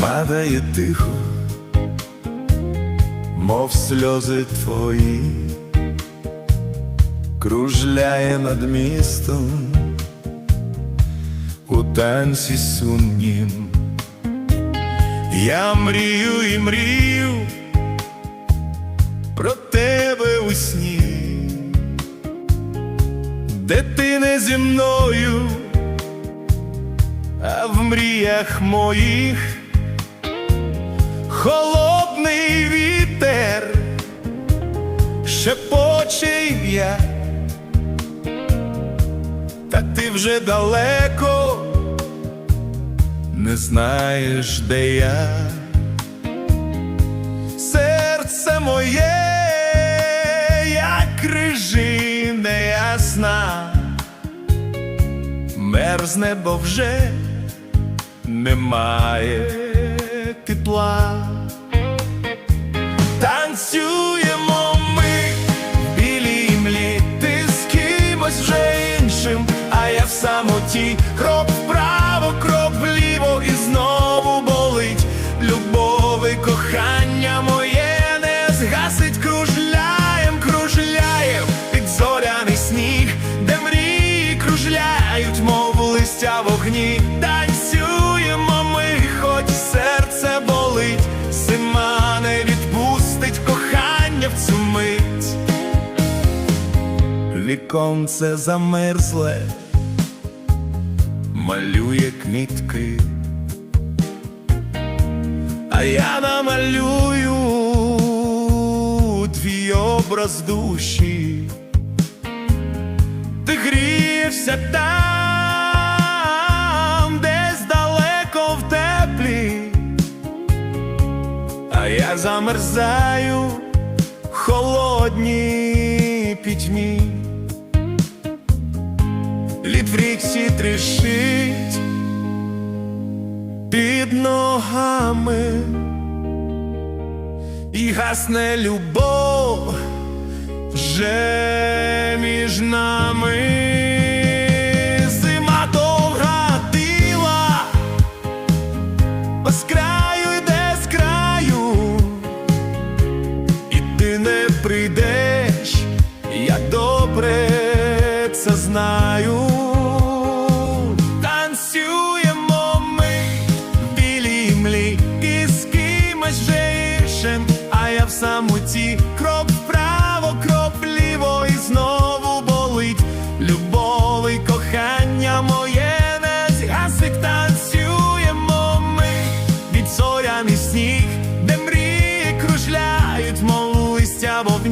падає тихо, мов сльози твої, кружляє над містом у танці сумнім. Я мрію і мрію про тебе у сні, де ти не зі мною, а в мріях моїх холодний вітер шепоче ім'я, та ти вже далеко не знаєш, де я. Серце моє, як крижина ясна, мерзне, бо вже немає листя в огні. Танцюємо ми, хоч серце болить, зима не відпустить кохання в цю мить. Віконце замерзле, малює квітки, а я намалюю твій образ душі, ти грієшся там, замерзаю в холодній пітьмі. Лід в річці трішить під ногами і гасне любов вже між нами. Прийдеш, я добре це знаю. Танцюємо ми в білій млі і а я в самоті крок вправо, крок вліво і знову болить. Любов і кохання моє не згасить,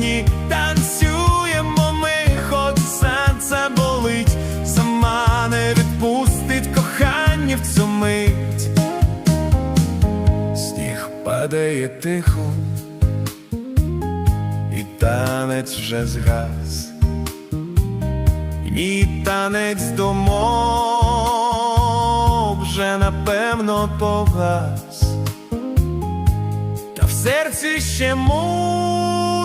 вогні. Танцюємо ми, хоч серце болить, сама не відпустить кохання в цю мить. Сніг падає тихо, і танець вже згас. Мій танець домов вже напевно погас, серці ще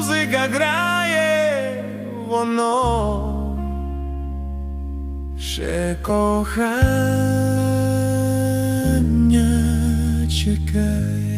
музика грає, воно ще кохання чекає.